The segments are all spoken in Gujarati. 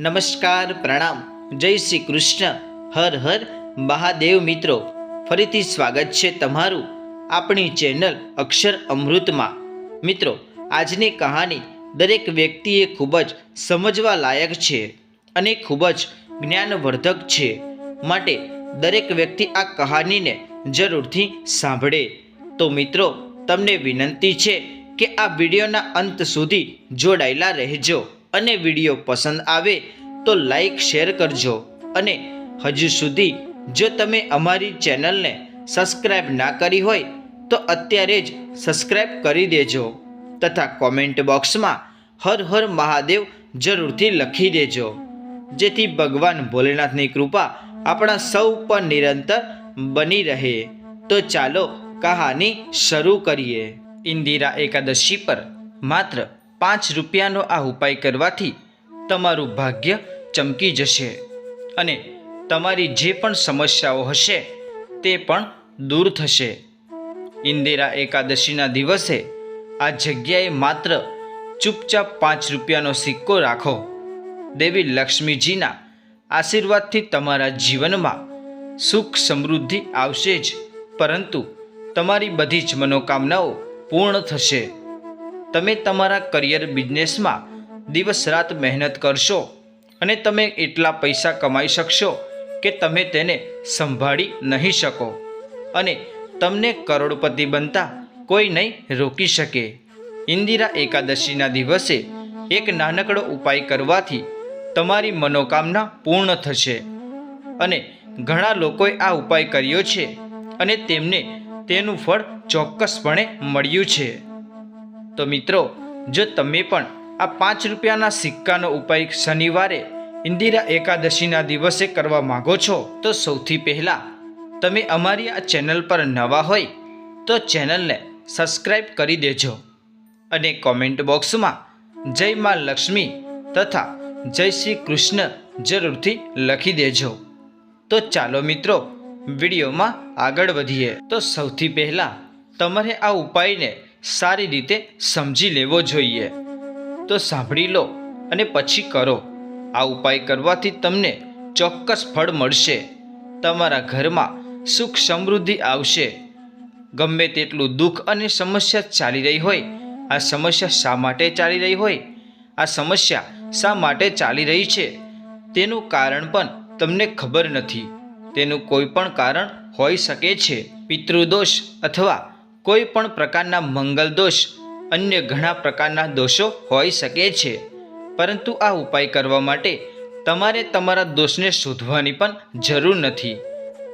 નમસ્કાર, પ્રણામ. જય શ્રી કૃષ્ણ. હર હર, મહાદેવ મિત્રો. ફરીથી સ્વાગત છે તમારું આપણી ચેનલ અક્ષર અમૃતમાં. મિત્રો, આજની કહાની દરેક વ્યક્તિએ ખૂબ જ સમજવા લાયક છે અને ખૂબ જ જ્ઞાનવર્ધક છે. માટે દરેક વ્યક્તિ આ કહાનીને જરૂરથી સાંભળે. તો મિત્રો, તમને વિનંતી છે કે આ વિડીયોના અંત સુધી જોડાયેલા રહેજો. અને વીડિયો પસંદ આવે તો લાઈક શેર કરજો. અને હજુ સુધી જો તમે અમારી ચેનલને સબસ્ક્રાઈબ ના કરી હોય તો અત્યારે જ સબસ્ક્રાઈબ કરી દેજો. તથા કોમેન્ટ બોક્સમાં હર હર મહાદેવ જરૂરથી લખી દેજો. જેથી ભગવાન ભોલેનાથની કૃપા આપણા સૌ પર નિરંતર બની રહે. તો ચાલો કહાની શરૂ કરીએ. ઇન્દિરા એકાદશી પર માત્ર પાંચ રૂપિયાનો આ ઉપાય કરવાથી તમારું ભાગ્ય ચમકી જશે અને તમારી જે પણ સમસ્યાઓ હશે તે પણ દૂર થશે. ઇન્દિરા એકાદશીના દિવસે આ જગ્યાએ માત્ર ચૂપચાપ પાંચ રૂપિયાનો સિક્કો રાખો. દેવી લક્ષ્મીજીના આશીર્વાદથી તમારા જીવનમાં સુખ સમૃદ્ધિ આવશે જ, પરંતુ તમારી બધી જ મનોકામનાઓ પૂર્ણ થશે. તમે તમારા કરિયર બિઝનેસમાં દિવસ રાત મહેનત કરશો અને તમે એટલા પૈસા કમાઈ શકશો કે તમે તેને સંભાળી નહીં શકો અને તમને કરોડપતિ બનતા કોઈ નહીં રોકી શકે. ઇન્દિરા એકાદશીના દિવસે એક નાનકડો ઉપાય કરવાથી તમારી મનોકામના પૂર્ણ થશે અને ઘણા લોકોએ આ ઉપાય કર્યો છે અને તેમને તેનું ફળ ચોક્કસપણે મળ્યું છે. તો મિત્રો, જો તમે પણ આ પાંચ રૂપિયાના સિક્કાનો ઉપાય શનિવારે ઇન્દિરા એકાદશીના દિવસે કરવા માગો છો, તો સૌથી પહેલાં તમે અમારી આ ચેનલ પર નવા હોય, તો ચેનલને સબસ્ક્રાઈબ કરી દેજો અને કોમેન્ટ બોક્સમાં જય મા લક્ષ્મી તથા જય શ્રી કૃષ્ણ જરૂરથી લખી દેજો. તો ચાલો મિત્રો, વિડીયોમાં આગળ વધીએ. તો સૌથી પહેલાં તમારે આ ઉપાયને સારી રીતે સમજી લેવો જોઈએ. તો સાંભળી લો અને પછી કરો. આ ઉપાય કરવાથી તમને ચોક્કસ ફળ મળશે. તમારા ઘરમાં સુખ સમૃદ્ધિ આવશે. ગમે તેટલું દુઃખ અને સમસ્યા ચાલી રહી હોય, આ સમસ્યા શા માટે ચાલી રહી હોય? આ સમસ્યા શા માટે ચાલી રહી છે? તેનું કારણ પણ તમને ખબર નથી. તેનું કોઈ પણ કારણ હોઈ શકે છે. પિતૃદોષ અથવા કોઈ પણ પ્રકારના મંગલ દોષ, અન્ય ઘણા પ્રકારના દોષો હોઈ શકે છે. પરંતુ આ ઉપાય કરવા માટે તમારે તમારા દોષને શોધવાની પણ જરૂર નથી.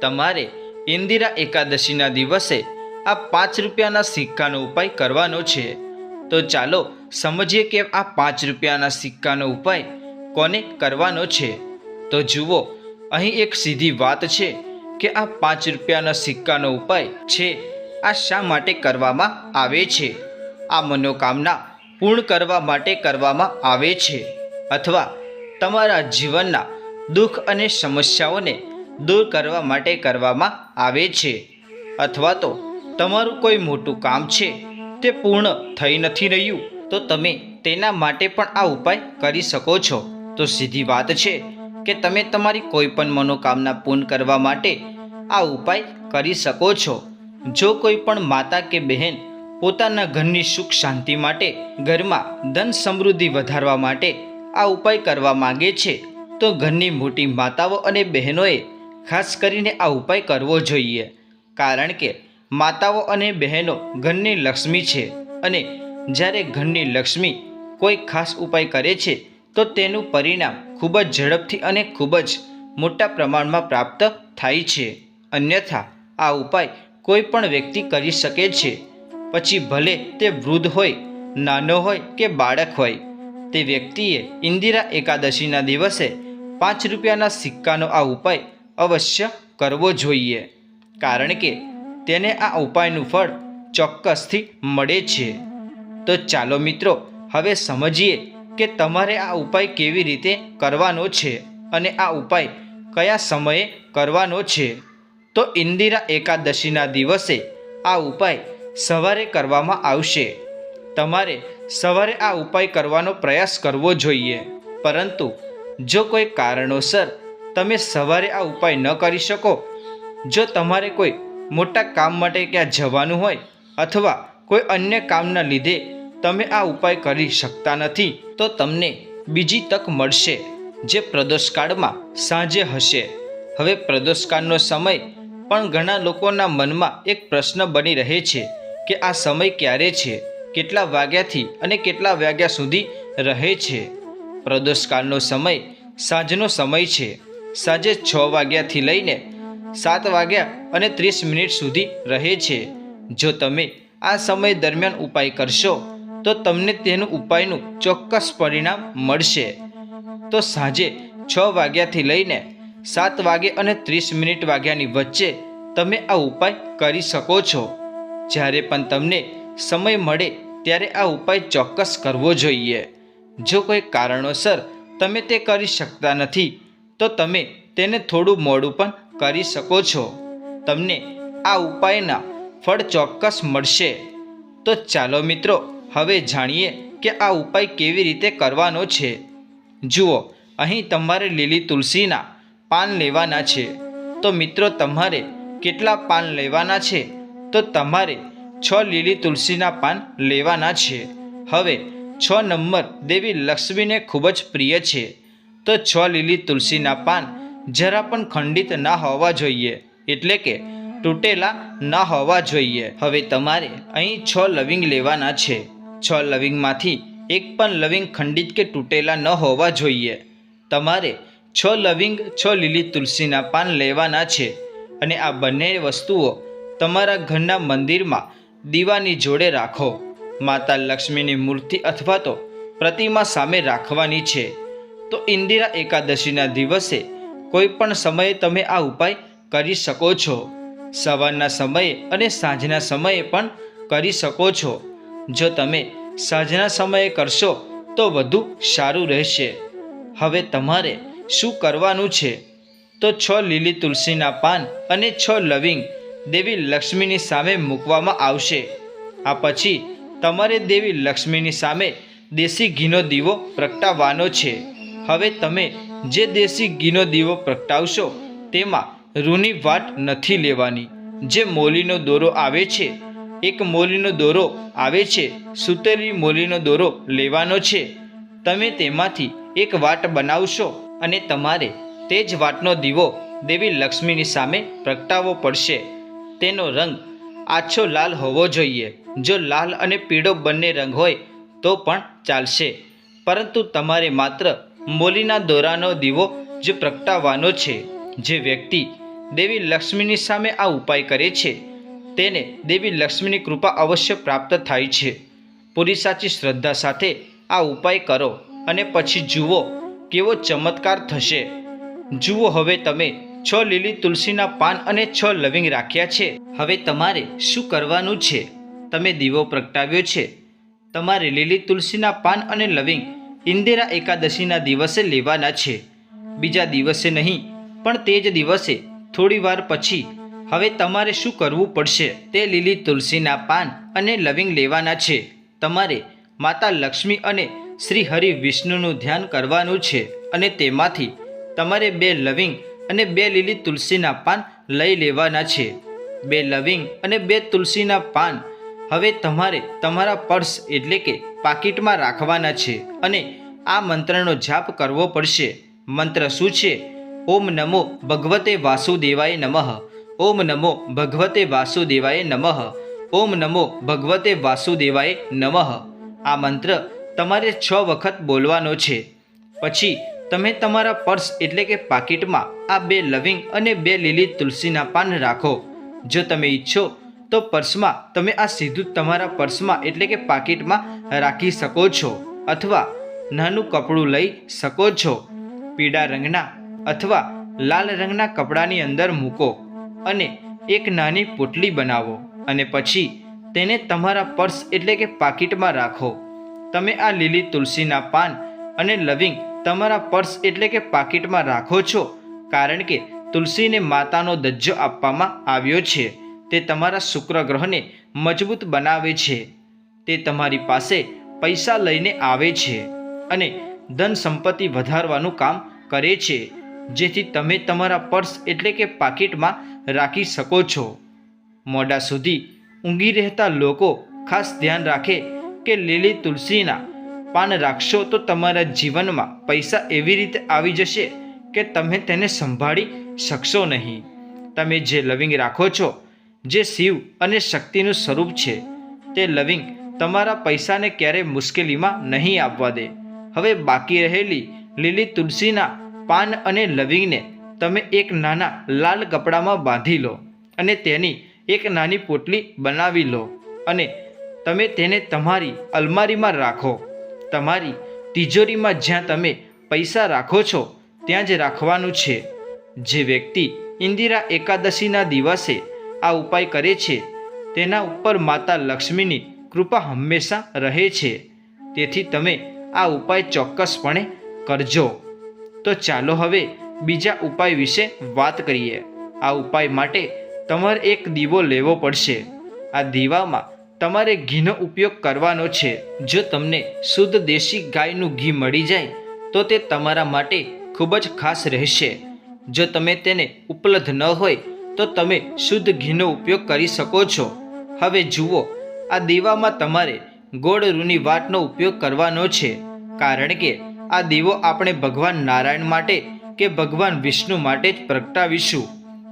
તમારે ઇન્દિરા એકાદશીના દિવસે આ પાંચ રૂપિયાના સિક્કાનો ઉપાય કરવાનો છે. તો ચાલો સમજીએ કે આ પાંચ રૂપિયાના સિક્કાનો ઉપાય કોને કરવાનો છે. તો જુઓ, અહીં એક સીધી વાત છે કે આ પાંચ રૂપિયાના સિક્કાનો ઉપાય છે આ શા માટે કરવામાં આવે છે? આ મનોકામના પૂર્ણ કરવા માટે કરવામાં આવે છે અથવા તમારા જીવનના દુઃખ અને સમસ્યાઓને દૂર કરવા માટે કરવામાં આવે છે અથવા તો તમારું કોઈ મોટું કામ છે તે પૂર્ણ થઈ નથી રહ્યું, તો તમે તેના માટે પણ આ ઉપાય કરી શકો છો. તો સીધી વાત છે કે તમે તમારી કોઈ પણ મનોકામના પૂર્ણ કરવા માટે આ ઉપાય કરી શકો છો. જો કોઈ પણ માતા કે બહેન પોતાના ઘરની સુખ શાંતિ માટે ઘરમાં ધન સમૃદ્ધિ વધારવા માટે આ ઉપાય કરવા માગે છે, તો ઘરની મોટી માતાઓ અને બહેનોએ ખાસ કરીને આ ઉપાય કરવો જોઈએ. કારણ કે માતાઓ અને બહેનો ઘરની લક્ષ્મી છે અને જ્યારે ઘરની લક્ષ્મી કોઈ ખાસ ઉપાય કરે છે, તો તેનું પરિણામ ખૂબ જ ઝડપથી અને ખૂબ જ મોટા પ્રમાણમાં પ્રાપ્ત થાય છે. અન્યથા, આ ઉપાય કોઈ પણ વ્યક્તિ કરી શકે છે. પછી ભલે તે વૃદ્ધ હોય, નાનો હોય કે બાળક હોય, તે વ્યક્તિએ ઇન્દિરા એકાદશીના દિવસે પાંચ રૂપિયાના સિક્કાનો આ ઉપાય અવશ્ય કરવો જોઈએ. કારણ કે તેને આ ઉપાયનું ફળ ચોક્કસથી મળે છે. તો ચાલો મિત્રો, હવે સમજીએ કે તમારે આ ઉપાય કેવી રીતે કરવાનો છે અને આ ઉપાય કયા સમયે કરવાનો છે. તો ઇન્દિરા એકાદશીના દિવસે આ ઉપાય સવારે કરવામાં આવશે. તમારે સવારે આ ઉપાય કરવાનો પ્રયાસ કરવો જોઈએ. પરંતુ જો કોઈ કારણોસર તમે સવારે આ ઉપાય ન કરી શકો, જો તમારે કોઈ મોટા કામ માટે ક્યાં જવાનું હોય અથવા કોઈ અન્ય કામના લીધે તમે આ ઉપાય કરી શકતા નથી, તો તમને બીજી તક મળશે, જે પ્રદોષકાળમાં સાંજે હશે. હવે પ્રદોષકાળનો સમય પણ ઘણા લોકોના મનમાં એક પ્રશ્ન બની રહે છે કે આ સમય ક્યારે છે, કેટલા વાગ્યાથી અને કેટલા વાગ્યા સુધી રહે છે. પ્રદોષકાળનો સમય સાંજનો સમય છે. સાંજે છ વાગ્યાથી લઈને સાત વાગ્યા અને ત્રીસ મિનિટ સુધી રહે છે. જો તમે આ સમય દરમિયાન ઉપાય કરશો, તો તમને તેનું ઉપાયનું ચોક્કસ પરિણામ મળશે. તો સાંજે છ વાગ્યાથી લઈને સાત વાગે અને ત્રીસ મિનિટ વાગ્યાની વચ્ચે તમે આ ઉપાય કરી શકો છો. જ્યારે પણ તમને સમય મળે ત્યારે આ ઉપાય ચોક્કસ કરવો જોઈએ. જો કોઈ કારણોસર તમે તે કરી શકતા નથી, તો તમે તેને થોડું મોડું પણ કરી શકો છો. તમને આ ઉપાયના ફળ ચોક્કસ મળશે. તો ચાલો મિત્રો, હવે જાણીએ કે આ ઉપાય કેવી રીતે કરવાનો છે. જુઓ, અહીં તમારે લીલી તુલસીના પાન લેવાના છે? તો મિત્રો, તમારે કેટલા પાન લેવાના છે? તો તમારે છ લીલી તુલસીના પાન લેવાના છે. હવે, છ નંબર દેવી લક્ષ્મીને ખૂબ જ પ્રિય છે. તો છ લીલી તુલસીના પાન જરા પણ ખંડિત ના હોવા જોઈએ. એટલે કે, તૂટેલા ના હોવા જોઈએ. હવે તમારે અહીં છ લવિંગ લેવાના છે. છ લવિંગમાંથી એક પણ લવિંગ ખંડિત કે તૂટેલા ન હોવા જોઈએ. તમારે છ લવિંગ, છ લીલી તુલસીના પાન લેવાના છે. અને આ બંને વસ્તુઓ તમારા ઘરના મંદિરમાં દીવાની જોડે રાખો. માતા લક્ષ્મીની મૂર્તિ અથવા તો પ્રતિમા સામે રાખવાની છે. તો ઇન્દિરા એકાદશીના દિવસે કોઈ પણ સમયે તમે આ ઉપાય કરી શકો છો. સવારના સમયે અને સાંજના સમયે પણ કરી શકો છો. જો તમે સાંજના સમયે કરશો તો વધુ સારું રહેશે. હવે તમારે શું કરવાનું છે? તો છ લીલી તુલસીના પાન અને છ લવિંગ દેવી લક્ષ્મીની સામે મૂકવામાં આવશે. આ પછી તમારે દેવી લક્ષ્મીની સામે દેશી ઘીનો દીવો પ્રગટાવવાનો છે. હવે તમે જે દેશી ઘીનો દીવો પ્રગટાવશો તેમાં રૂની વાટ નથી લેવાની. જે મોલીનો દોરો આવે છે, એક મોલીનો દોરો આવે છે, સુતેલી મોલીનો દોરો લેવાનો છે. તમે તેમાંથી એક વાટ બનાવશો અને તમારે તે જ વાટનો દીવો દેવી લક્ષ્મીની સામે પ્રગટાવવો પડશે. તેનો રંગ આછો લાલ હોવો જોઈએ. જો લાલ અને પીળો બંને રંગ હોય, તો પણ ચાલશે. પરંતુ તમારે માત્ર મોલીના દોરાનો દીવો જ પ્રગટાવવાનો છે. જે વ્યક્તિ દેવી લક્ષ્મીની સામે આ ઉપાય કરે છે, તેને દેવી લક્ષ્મીની કૃપા અવશ્ય પ્રાપ્ત થાય છે. પૂરી સાચી શ્રદ્ધા સાથે આ ઉપાય કરો અને પછી જુઓ કેવો ચમત્કાર થશે? જુઓ, હવે તમે છ લીલી તુલસીના પાન અને છ લવિંગ રાખ્યા છે. હવે તમારે શું કરવાનું છે? તમે દીવો પ્રગટાવ્યો છે. તમારે લીલી તુલસીના પાન અને લવિંગ ઇન્દિરા એકાદશીના દિવસે લેવાના છે. બીજા દિવસે નહીં, પણ તે જ દિવસે થોડીવાર પછી. હવે તમારે શું કરવું પડશે? તે લીલી તુલસીના પાન અને લવિંગ લેવાના છે. તમારે માતા લક્ષ્મી અને શ્રી હરિ વિષ્ણુનું ધ્યાન કરવાનું છે અને તેમાંથી તમારે બે લવિંગ અને બે લીલી તુલસીના પાન લઈ લેવાના છે. બે લવિંગ અને બે તુલસીના પાન હવે તમારે તમારા પર્સ એટલે કે પાકીટમાં રાખવાના છે અને આ મંત્રનો જાપ કરવો પડશે. મંત્ર શું છે? ઓમ નમો ભગવતે વાસુદેવાય નમઃ. ઓમ નમો ભગવતે વાસુદેવાય નમઃ. ઓમ નમો ભગવતે વાસુદેવાય નમઃ. આ મંત્ર તમારે છ વખત બોલવાનો છે. પછી તમે તમારા પર્સ એટલે કે પાકીટમાં આ બે લવિંગ અને બે લીલી તુલસીના પાન રાખો. જો તમે ઈચ્છો તો પર્સમાં તમે આ સીધું તમારા પર્સમાં એટલે કે પાકીટમાં રાખી શકો છો અથવા નાનું કપડું લઈ શકો છો. પીળા રંગના અથવા લાલ રંગના કપડાની અંદર મૂકો અને એક નાની પોટલી બનાવો અને પછી તેને તમારા પર્સ એટલે કે પાકીટમાં રાખો. તમે આ લીલી તુલસીના પાન અને લવિંગ તમારા પર્સ એટલે કે પાકીટમાં રાખો છો, કારણ કે તુલસીને માતાનો દજ્જો આપવામાં આવ્યો છે. તે તમારા શુક્ર ગ્રહને મજબૂત બનાવે છે. તે તમારી પાસે પૈસા લઈને આવે છે અને ધન સંપત્તિ વધારવાનું કામ કરે છે, જેથી તમે તમારા પર્સ એટલે કે પાકીટમાં રાખી શકો છો. મોડા સુધી ઊંઘી રહેતા લોકો ખાસ ધ્યાન રાખે કે લીલી તુલસીના પાન રાખશો તો તમારા જીવનમાં પૈસા એવી રીતે આવી જશે કે તમે તેને સંભાળી શકશો નહીં. તમે જે લવિંગ રાખો છો, જે શિવ અને શક્તિનું સ્વરૂપ છે, તે લવિંગ તમારા પૈસાને ક્યારેય મુશ્કેલીમાં નહીં આપવા દે. હવે બાકી રહેલી લીલી તુલસીના પાન અને લવિંગને તમે એક નાના લાલ કપડામાં બાંધી લો અને તેની એક નાની પોટલી બનાવી લો અને તમે તેને તમારી અલમારીમાં રાખો. તમારી તિજોરીમાં જ્યાં તમે પૈસા રાખો છો, ત્યાં જ રાખવાનું છે. જે વ્યક્તિ ઇન્દિરા એકાદશીના દિવસે આ ઉપાય કરે છે, તેના ઉપર માતા લક્ષ્મીની કૃપા હંમેશા રહે છે. તેથી તમે આ ઉપાય ચોક્કસપણે કરજો. તો ચાલો હવે બીજા ઉપાય વિશે વાત કરીએ. આ ઉપાય માટે તમારે એક દીવો લેવો પડશે. આ દીવામાં તમારે ઘીનો ઉપયોગ કરવાનો છે. જો તમને શુદ્ધ દેશી ગાયનું ઘી મળી જાય, તો તે તમારા માટે ખૂબ જ ખાસ રહેશે. જો તમે તેને ઉપલબ્ધ ન હોય, તો તમે શુદ્ધ ઘીનો ઉપયોગ કરી શકો છો. હવે જુઓ, આ દીવામાં તમારે ગોળ રૂની વાટનો ઉપયોગ કરવાનો છે. કારણ કે આ દીવો આપણે ભગવાન નારાયણ માટે કે ભગવાન વિષ્ણુ માટે જ પ્રગટાવીશું.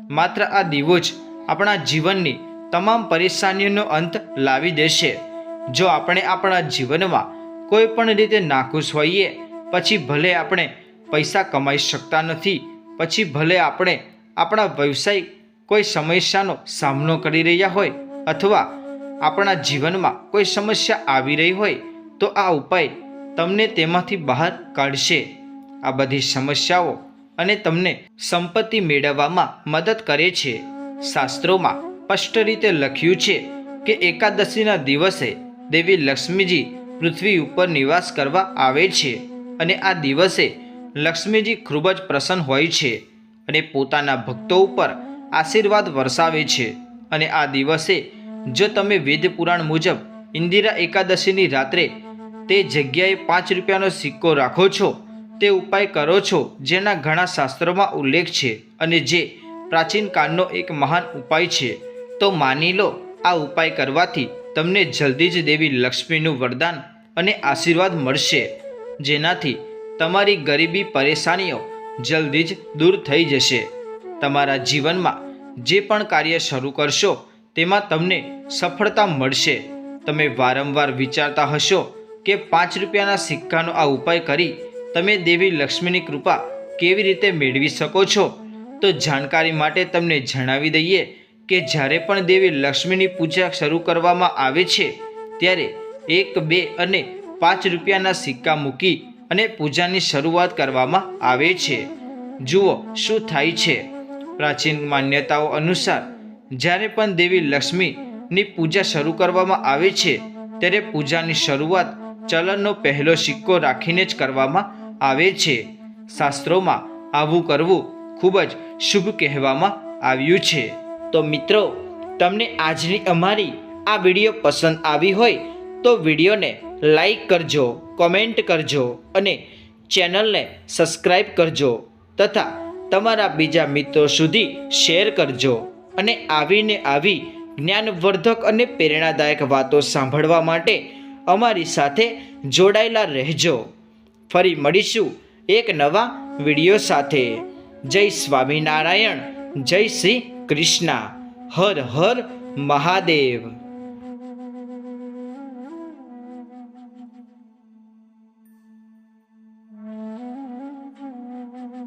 માત્ર આ દીવો જ આપણા જીવનની તમામ પરેશાનીઓનો અંત લાવી દેશે. જો આપણે આપણા જીવનમાં કોઈ પણ રીતે નાખુશ હોઈએ, પછી ભલે આપણે પૈસા કમાઈ શકતા નથી, પછી ભલે આપણે આપણા વ્યવસાય કોઈ સમસ્યાનો સામનો કરી રહ્યા હોય અથવા આપણા જીવનમાં કોઈ સમસ્યા આવી રહી હોય, તો આ ઉપાય તમને તેમાંથી બહાર કાઢશે. આ બધી સમસ્યાઓ અને તમને સંપત્તિ મેળવવામાં મદદ કરે છે. શાસ્ત્રોમાં સ્પષ્ટ રીતે લખ્યું છે કે એકાદશીના દિવસે દેવી લક્ષ્મીજી પૃથ્વી ઉપર નિવાસ કરવા આવે છે અને આ દિવસે લક્ષ્મીજી ખૂબ જ પ્રસન્ન હોય છે અને પોતાના ભક્તો ઉપર આશીર્વાદ વરસાવે છે. અને આ દિવસે જો તમે વેદ પુરાણ મુજબ ઇન્દિરા એકાદશીની રાત્રે તે જગ્યાએ પાંચ રૂપિયાનો સિક્કો રાખો છો, તે ઉપાય કરો છો જેના ઘણા શાસ્ત્રોમાં ઉલ્લેખ છે અને જે પ્રાચીન કાળનો એક મહાન ઉપાય છે. તો માની લો, આ ઉપાય કરવાથી તમને જલ્દી જ દેવી લક્ષ્મીનું વરદાન અને આશીર્વાદ મળશે. જેનાથી તમારી ગરીબી પરેશાનીઓ જલ્દી જ દૂર થઈ જશે. તમારા જીવનમાં જે પણ કાર્ય શરૂ કરશો, તેમાં તમને સફળતા મળશે. તમે વારંવાર વિચારતા હશો કે પાંચ રૂપિયાના સિક્કાનો આ ઉપાય કરી તમે દેવી લક્ષ્મીની કૃપા કેવી રીતે મેળવી શકો છો? તો જાણકારી માટે તમને જણાવી દઈએ કે જ્યારે પણ દેવી લક્ષ્મીની પૂજા શરૂ કરવામાં આવે છે, ત્યારે એક, બે અને પાંચ રૂપિયાના સિક્કા મૂકી અને પૂજાની શરૂઆત કરવામાં આવે છે. જુઓ શું થાય છે. પ્રાચીન માન્યતાઓ અનુસાર, જ્યારે પણ દેવી લક્ષ્મીની પૂજા શરૂ કરવામાં આવે છે, ત્યારે પૂજાની શરૂઆત ચલણનો પહેલો સિક્કો રાખીને જ કરવામાં આવે છે. શાસ્ત્રોમાં આવું કરવું ખૂબ જ શુભ કહેવામાં આવ્યું છે. તો મિત્રો, તમને આજની અમારી આ વીડિયો પસંદ આવી હોય તો વિડીયોને લાઈક કરજો, કોમેન્ટ કરજો અને ચેનલને સબસ્ક્રાઈબ કરજો તથા તમારા બીજા મિત્રો સુધી શેર કરજો અને આવીને આવી જ્ઞાનવર્ધક અને પ્રેરણાદાયક વાતો સાંભળવા માટે અમારી સાથે જોડાયેલા રહેજો. ફરી મળીશું એક નવા વીડિયો સાથે. જય સ્વામિનારાયણ, જય શ્રી કૃષ્ણ હર હર મહાદેવ.